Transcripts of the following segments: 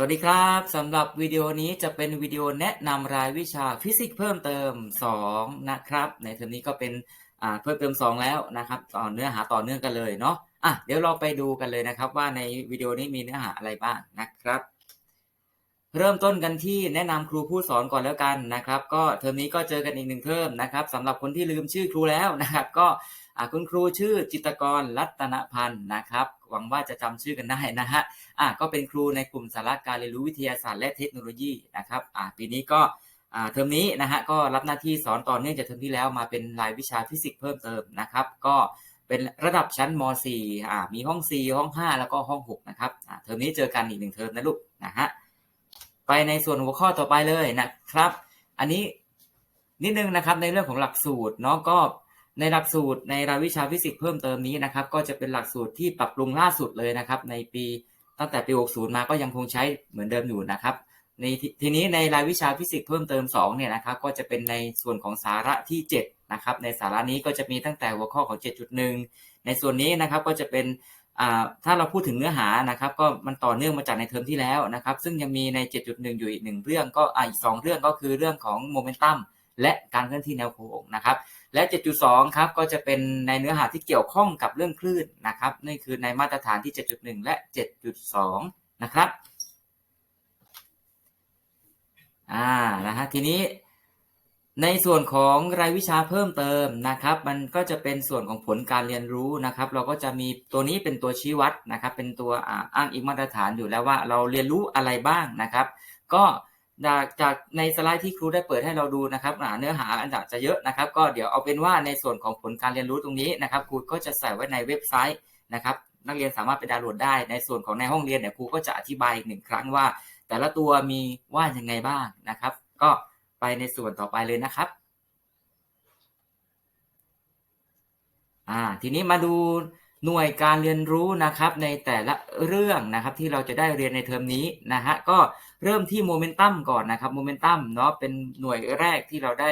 สวัสดีครับสำหรับวิดีโอนี้จะเป็นวิดีโอแนะนำรายวิชาฟิสิกส์เพิ่มเติม 2 นะครับ ในเทอมนี้ก็เป็นเพิ่มเติม 2 แล้วนะครับต่อเนื้อหาต่อเนื่องกันเลยเนาะอะเดี๋ยวเราไปดูกันเลยนะครับ ว่าในวิดีโอนี้มีเนื้อหาอะไรบ้างนะครับ เริ่มต้นกันที่แนะนำครูผู้สอนก่อนแล้วกันนะครับ ก็เทอมนี้ก็เจอกันอีกหนึ่งเทอมนะครับสำหรับคนที่ลืมชื่อครูแล้วนะครับ ก็คุณครูชื่อจิตกรรัตนพันธ์นะครับ หวังว่าจะจำชื่อกันได้นะฮะอะก็เป็นครูในกลุ่มสาระการเรียนรู้วิทยาศาสตร์และเทคโนโลยีนะครับอะปีนี้ก็อ่าเทอมนี้นะฮะก็รับหน้าที่สอนต่อเนื่องจากเทอมที่แล้วมาเป็นรายวิชาฟิสิกส์เพิ่มเติมนะครับ ก็เป็นระดับชั้นม .4 อ่ามีห้อง 4 ห้อง 5 แล้วก็ห้อง 6 นะครับอ่าเทอมนี้เจอกันอีกหนึ่งเทอมนะลูกนะฮะไปในส่วนหัวข้อต่อไปเลยนะครับ อันนี้นิดนึงนะครับในเรื่องของหลักสูตรเนาะก็ ในหลักสูตรในรายวิชาฟิสิกส์เพิ่มเติมนี้นะครับ ก็จะเป็นหลักสูตรที่ปรับปรุงล่าสุดเลยนะครับ ในปีตั้งแต่ปี 60 มาก็ยังคงใช้เหมือนเดิมอยู่นะครับ ในททีนี้ในรายวิชาฟิสิกส์เพิ่มเติม 2 เนี่ยนะครับ ก็จะเป็นในส่วนของสาระที่ 7 นะครับ ในสาระนี้ก็จะมีตั้งแต่หัวข้อของ 7.1 ในส่วนนี้นะครับก็จะเป็นถ้าเราพูดถึงเนื้อหานะครับ ก็มันต่อเนื่องมาจากในเทอมที่แล้วนะครับ ซึ่งยังมีใน 7.1 อยู่อีกหนึ่งเรื่องก็อ่าอีกสองเรื่องก็คือเรื่องของโมเมนตัมและการเคลื่อนที่แนวโค้งนะครับ และ 7.2 ครับ ก็จะเป็นในเนื้อหาที่เกี่ยวข้องกับเรื่องคลื่นนะครับ นี่คือในมาตรฐานที่ 7.1 และ 7.2 นะครับ อ่า นะฮะ ทีนี้ในส่วนของรายวิชาเพิ่มเติมนะครับ มันก็จะเป็นส่วนของผลการเรียนรู้นะครับ เราก็จะมีตัวนี้เป็นตัวชี้วัดนะครับ เป็นตัวอ้างอิงมาตรฐานอยู่แล้วว่าเราเรียนรู้อะไรบ้างนะครับ ก็ จากจากในสไลด์ที่ครูได้เปิดให้เราดูนะครับเนื้อหาอาจจะเยอะนะครับ ก็เดี๋ยวเอาเป็นว่าในส่วนของผลการเรียนรู้ตรงนี้นะครับครูก็จะใส่ไว้ในเว็บไซต์นะครับ นักเรียนสามารถไปดาวน์โหลดได้ ในส่วนของในห้องเรียนเนี่ยครูก็จะอธิบายอีกหนึ่งครั้งว่า แต่ละตัวมีว่ายังไงบ้างนะครับ ก็ไปในส่วนต่อไปเลยนะครับอ่าทีนี้มาดู หน่วยการเรียนรู้นะครับในแต่ละเรื่องนะครับที่เราจะได้เรียนในเทอมนี้นะฮะก็เริ่มที่โมเมนตัมก่อนนะครับโมเมนตัมเนาะเป็นหน่วยแรกที่เราได้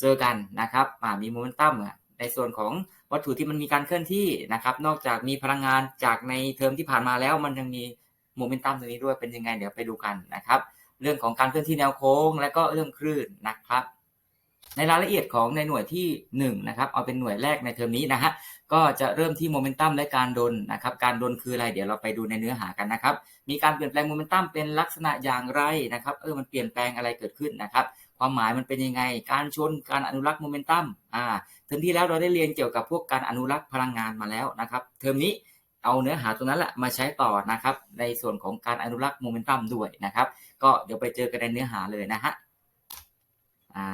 เจอกันนะครับมีโมเมนตัมในส่วนของวัตถุที่มันมีการเคลื่อนที่นะครับ นอกจากมีพลังงานจากในเทอมที่ผ่านมาแล้ว มันยังมีโมเมนตัมตัวนี้ด้วยเป็นยังไงเดี๋ยวไปดูกันนะครับ เรื่องของการเคลื่อนที่แนวโค้ง และก็เรื่องคลื่นนะครับ ในรายละเอียดของในหน่วยที่1นะครับเอาเป็นหน่วยแรกในเทอมนี้นะฮะก็จะเริ่มที่โมเมนตัมและการดนนะครับการดนคืออะไรเดี๋ยวเราไปดูในเนื้อหากันนะครับมีการเปลี่ยนแปลงโมเมนตัมเป็นลักษณะอย่างไรนะครับเออมันเปลี่ยนแปลงอะไรเกิดขึ้นนะครับความหมายมันเป็นยังไง การชน การอนุรักษ์โมเมนตัม อ่า เทอมที่แล้วเราได้เรียนเกี่ยวกับพวกการอนุรักษ์พลังงานมาแล้วนะครับ เทอมนี้เอาเนื้อหาตรงนั้นแหละมาใช้ต่อนะครับ ในส่วนของการอนุรักษ์โมเมนตัมด้วยนะครับ ก็เดี๋ยวไปเจอกันในเนื้อหาเลยนะฮะ อ่า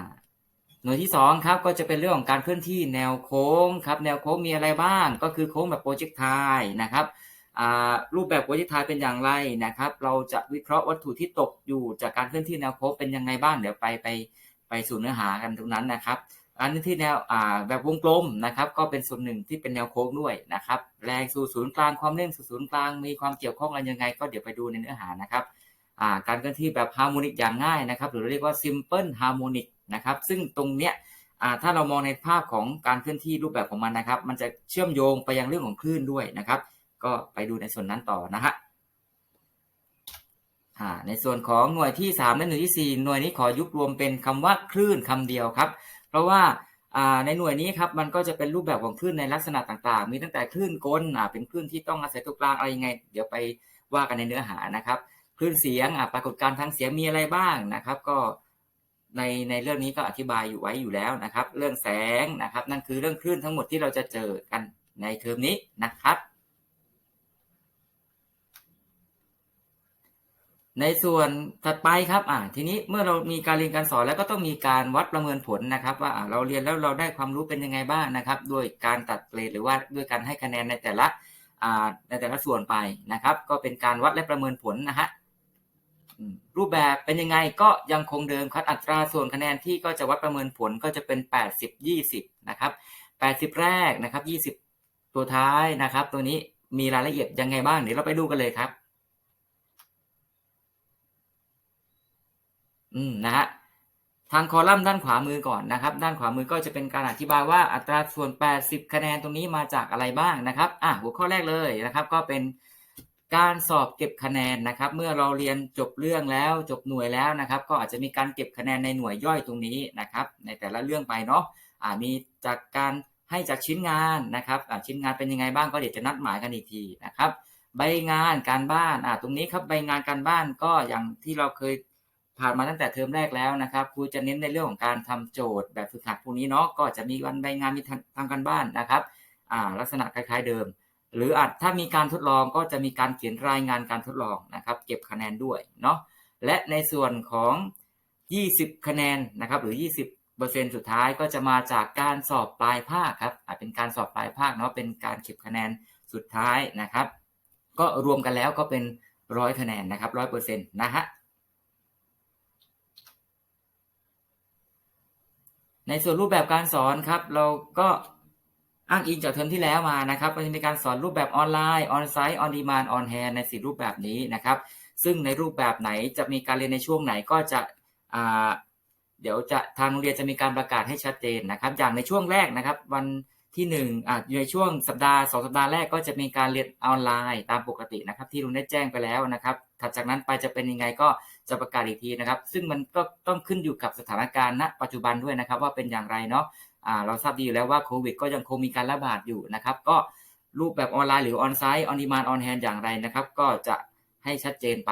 หน่วยที่2ครับก็จะเป็นเรื่องของการเคลื่อนที่แนวโค้งครับแนวโค้งมีอะไรบ้าง ก็คือโค้งแบบโปรเจกต์ไทนะครับรูปแบบโปรเจกต์ไทเป็นอย่างไรนะครับ เราจะวิเคราะห์วัตถุที่ตกอยู่จากการเคลื่อนที่แนวโค้งเป็นยังไงบ้างเดี๋ยวไปไปไปสู่เนื้อหากันตรงนั้นนะครับการเคลื่อนที่แนวแบบวงกลมนะครับ ก็เป็นส่วนหนึ่งที่เป็นแนวโค้งด้วยนะครับ แรงสู่ศูนย์กลางความเร่งสู่ศูนย์กลางมีความเกี่ยวข้องกันยังไง ก็เดี๋ยวไปดูในเนื้อหานะครับการเคลื่อนที่แบบฮาร์โมนิกอย่างง่ายนะครับ หรือเรียกว่า simple harmonic น นะครับ ซึ่งตรงเนี้ยถ้าเรามองในภาพของการเคลื่อนที่รูปแบบของมันนะครับ มันจะเชื่อมโยงไปยังเรื่องของคลื่นด้วยนะครับ ก็ไปดูในส่วนนั้นต่อนะฮะในส่วนของหน่วยที่ 3 และหน่วยที่ 4 หน่วยนี้ขอยุบรวมเป็นคำว่าคลื่นคำเดียวครับ เพราะว่าในหน่วยนี้ครับมันก็จะเป็นรูปแบบของคลื่นในลักษณะต่างๆ มีตั้งแต่คลื่นกลเป็นคลื่นที่ต้องอาศัยตัวกลางอะไรยังไง เดี๋ยวไปว่ากันในเนื้อหานะครับ คลื่นเสียงปรากฏการณ์ทางเสียงมีอะไรบ้างนะครับ ก็ ในในเรื่องนี้ก็อธิบายอยู่ไว้อยู่แล้วนะครับ เรื่องแสงนะครับ นั่นคือเรื่องคลื่นทั้งหมดที่เราจะเจอกันในเทอมนี้นะครับ ในส่วนถัดไปครับอ่าทีนี้เมื่อเรามีการเรียนการสอนแล้วก็ต้องมีการวัดประเมินผลนะครับ ว่าเราเรียนแล้วเราได้ความรู้เป็นยังไงบ้างนะครับ ด้วยการตัดเกรดหรือว่าด้วยการให้คะแนนในแต่ละในแต่ละส่วนไปนะครับ ก็เป็นการวัดและประเมินผลนะฮะ รูปแบบเป็นยังไงก็ยังคงเดิมครับอัตราส่วนคะแนนที่ก็จะวัดประเมินผลก็จะเป็น 80 20 นะครับ 80 แรกนะครับ 20 ตัวท้ายนะครับ ตัวนี้มีรายละเอียดยังไงบ้างเดี๋ยวเราไปดูกันเลยครับ อืมนะฮะทางคอลัมน์ด้านขวามือก่อนนะครับ ด้านขวามือก็จะเป็นการอธิบายว่าอัตราส่วน 80 คะแนนตรงนี้มาจากอะไรบ้างนะครับ อะหัวข้อแรกเลยนะครับ ก็เป็น การสอบเก็บคะแนนนะครับ เมื่อเราเรียนจบเรื่องแล้วจบหน่วยแล้วนะครับ ก็อาจจะมีการเก็บคะแนนในหน่วยย่อยตรงนี้นะครับ ในแต่ละเรื่องไปเนาะอ่ามีจากการให้จากชิ้นงานนะครับชิ้นงานเป็นยังไงบ้างก็เดี๋ยวจะนัดหมายกันอีกทีนะครับ ใบงานการบ้านตรงนี้ครับใบงานการบ้านก็อย่างที่เราเคยผ่านมาตั้งแต่เทอมแรกแล้วนะครับครูจะเน้นในเรื่องของการทำโจทย์แบบฝึกหัดพวกนี้เนาะก็จะมีวันใบงานมีทำการบ้านนะครับลักษณะคล้ายๆเดิม หรืออาจถ้ามีการทดลองก็จะมีการเขียนรายงานการทดลองนะครับ เก็บคะแนนด้วยเนาะและในส่วนของ 20 คะแนนนะครับ หรือ 20เปอร์เซ็นสุดท้ายก็จะมาจากการสอบปลายภาคครับอาจเป็นการสอบปลายภาคเนาะเป็นการเก็บคะแนนสุดท้ายนะครับ ก็รวมกันแล้วก็เป็นร้อยคะแนนนะครับร้อยเปอร์เซ็นต์นะฮะในส่วนรูปแบบการสอนครับ เราก็ อ้างอิงจากเทอมที่แล้วมานะครับก็จะมีการสอนรูปแบบออนไลน์ออนไซต์ออนดีมานออนแฮนในสี่รูปแบบนี้นะครับ ซึ่งในรูปแบบไหนจะมีการเรียนในช่วงไหนก็จะเดี๋ยวจะทางโรงเรียนจะมีการประกาศให้ชัดเจนนะครับ อย่างในช่วงแรกนะครับ วันที่หนึ่งอ่าในช่วงสัปดาห์สองสัปดาห์แรกก็จะมีการเรียนออนไลน์ตามปกตินะครับ ที่รงเรียนได้แจ้งไปแล้วนะครับถัดจากนั้นไปจะเป็นยังไงก็จะประกาศอีกทีนะครับ ซึ่งมันก็ต้องขึ้นอยู่กับสถานการณ์ณปัจจุบันด้วยนะครับ ว่าเป็นอย่างไรเนาะ เราทราบดีอยู่แล้วว่าโควิด ก็ยังคงมีการระบาดอยู่นะครับ ก็รูปแบบออนไลน์หรือออนไซต์ออนดีมานออนแฮนอย่างไรนะครับ ก็จะให้ชัดเจนไป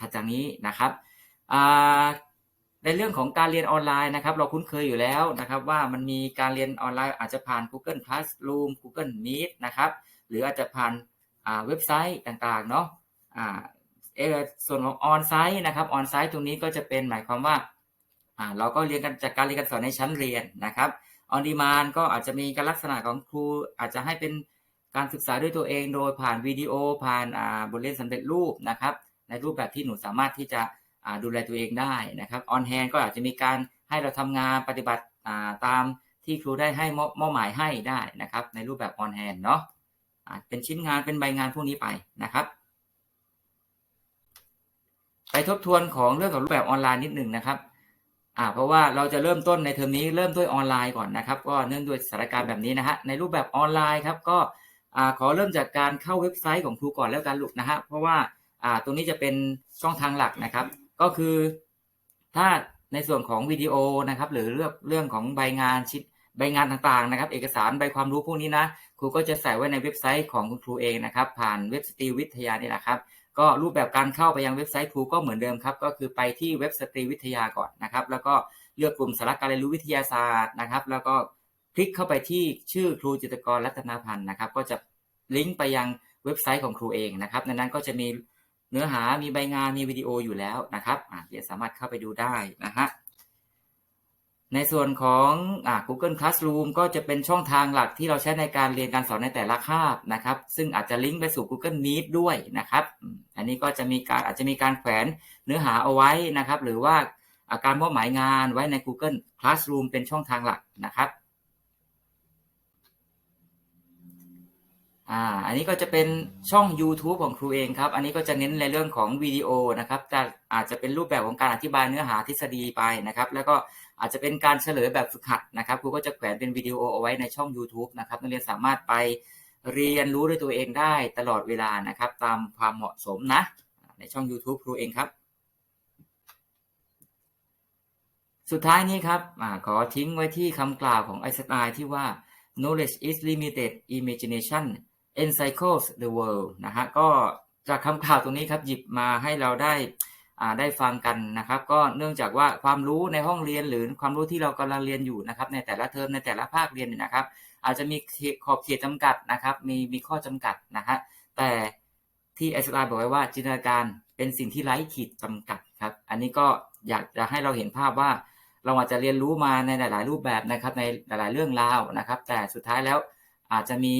ถัดจากนี้นะครับในเรื่องของการเรียนออนไลน์นะครับ เราคุ้นเคยอยู่แล้วนะครับ ว่ามันมีการเรียนออนไลน์อาจจะผ่าน Google Classroom Google Meet นะครับ หรืออาจจะผ่านาเว็บไซต์ต่างๆเนาะอ่าเออส่วนของออนไซต์นะครับออนไซต์ตรงนี้ก็จะเป็นหมายความว่าอ่าเราก็เรียนกันจากการเรียนการสอนในชั้นเรียนนะครับ ออนดีมานก็อาจจะมีการลักษณะของครูอาจจะให้เป็นการศึกษาด้วยตัวเอง โดยผ่านวิดีโอผ่านบทเรียนสำเร็จรูปนะครับ ในรูปแบบที่หนูสามารถที่จะดูแลตัวเองได้นะครับออนแฮนก็อาจจะมีการให้เราทำงานปฏิบัติตามที่ครูได้ให้มอบหมายให้ได้นะครับ ในรูปแบบออนแฮนเนาะเป็นชิ้นงานเป็นใบงานพวกนี้ไปนะครับไปทบทวนของเรื่องของรูปแบบออนไลน์นิดหนึ่งนะครับ อ่าเพราะว่าเราจะเริ่มต้นในเทอมนี้เริ่มด้วยออนไลน์ก่อนนะครับ ก็เนื่องด้วยสถานการณ์แบบนี้นะฮะในรูปแบบออนไลน์ครับก็อ่าขอเริ่มจากการเข้าเว็บไซต์ของครูก่อนแล้วกันลูกนะฮะเพราะว่าอ่าตรงนี้จะเป็นช่องทางหลักนะครับ ก็คือถ้าในส่วนของวิดีโอนะครับ หรือเรื่องเรื่องของใบงานชิดใบงานต่างๆนะครับ เอกสารใบความรู้พวกนี้นะครูก็จะใส่ไว้ในเว็บไซต์ของคุณครูเองนะครับ ผ่านเว็บสตรีวิทยานี่แหละครับ ก็รูปแบบการเข้าไปยังเว็บไซต์ครูก็เหมือนเดิมครับ ก็คือไปที่เว็บสตรีวิทยาก่อนนะครับ แล้วก็เลือกกลุ่มสาระการเรียนรู้วิทยาศาสตร์นะครับ แล้วก็คลิกเข้าไปที่ชื่อครูจิตกรรัตนาพันธ์นะครับ ก็จะลิงก์ไปยังเว็บไซต์ของครูเองนะครับในนั้นก็จะมีเนื้อหามีใบงานมีวิดีโออยู่แล้วนะครับอ่าเรียวสามารถเข้าไปดูได้นะฮะ ในส่วนของอ Google Classroom ก็จะเป็นช่องทางหลักที่เราใช้ในการเรียนการสอนในแต่ละคาบนะครับ ซึ่งอาจจะลิงก์ไปสู่ Google Meet ด้วยนะครับ อันนี้ก็จะมีการอาจจะมีการแขวนเนื้อหาเอาไว้นะครับ หรือว่าการมอบหมายงานไว้ใน Google Classroom เป็นช่องทางหลักนะครับอ่าอันนี้ก็จะเป็นช่อง YouTube ของครูเองครับ อันนี้ก็จะเน้นในเรื่องของวิดีโอนะครับจะ อาจจะเป็นรูปแบบของการอธิบายเนื้อหาทฤษฎีไปนะครับ แล้วก็อาจจะเป็นการเฉลยแบบฝึกหัดนะครับครูก็จะแขวนเป็นวิดีโอเอาไว้ในช่อง YouTube นะครับนักเรียนสามารถไปเรียนรู้ด้วยตัวเองได้ตลอดเวลานะครับ ตามความเหมาะสมนะ ในช่อง YouTube ครูเองครับ สุดท้ายนี้ครับอขอทิ้งไว้ที่คำกล่าวของไอน์สไตน์ที่ว่า knowledge is limited imagination encircles the world นะฮะก็จากคำกล่าวตรงนี้ครับหยิบมาให้เราได้ ได้ฟังกันนะครับ ก็เนื่องจากว่าความรู้ในห้องเรียนหรือความรู้ที่เรากำลังเรียนอยู่นะครับ ในแต่ละเทอมในแต่ละภาคเรียนเนี่ยนะครับ อาจจะมีขอบเขตจำกัดนะครับ มีมีข้อจำกัดนะฮะแต่ที่ไอสไตน์บอกไว้ว่าจินตนาการเป็นสิ่งที่ไร้ขีดจำกัดครับ อันนี้ก็อยากจะให้เราเห็นภาพว่า เราอาจจะเรียนรู้มาในหลาย ๆ รูปแบบนะครับ ในหลาย ๆ เรื่องราวนะครับ แต่สุดท้ายแล้วอาจจะมี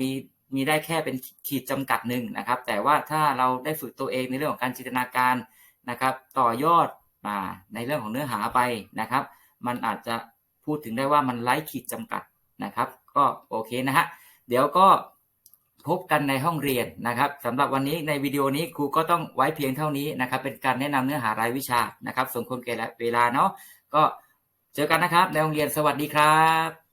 มี มีได้แค่เป็นขีดจำกัดหนึ่งนะครับ แต่ว่าถ้าเราได้ฝึกตัวเองในเรื่องของการจินตนาการนะครับ ต่อยอดมาในเรื่องของเนื้อหาไปนะครับ มันอาจจะพูดถึงได้ว่ามันไร้ขีดจำกัดนะครับ ก็โอเคนะฮะเดี๋ยวก็พบกันในห้องเรียนนะครับสำหรับวันนี้ในวิดีโอนี้ครูก็ต้องไว้เพียงเท่านี้นะครับ เป็นการแนะนำเนื้อหารายวิชานะครับสมควรแก่เวลาเนาะก็เจอกันนะครับในโรงเรียนสวัสดีครับ